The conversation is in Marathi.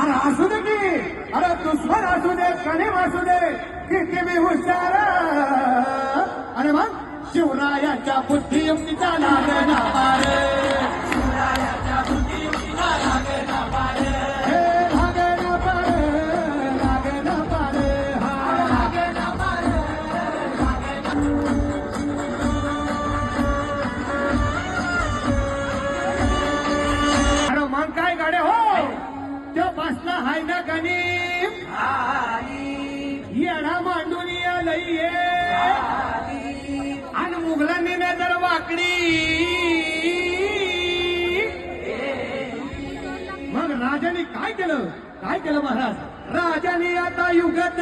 अरे असू दे की. अरे असू दे असू दे. किती मी अरे मग शिवरायाच्या बुद्धी युक्तीचा ना गणिम येडा मांडून लई आणि मुघलांनी नजर वाकडी. मग राजाने काय केलं? काय केलं महाराज? राजाने आता युगत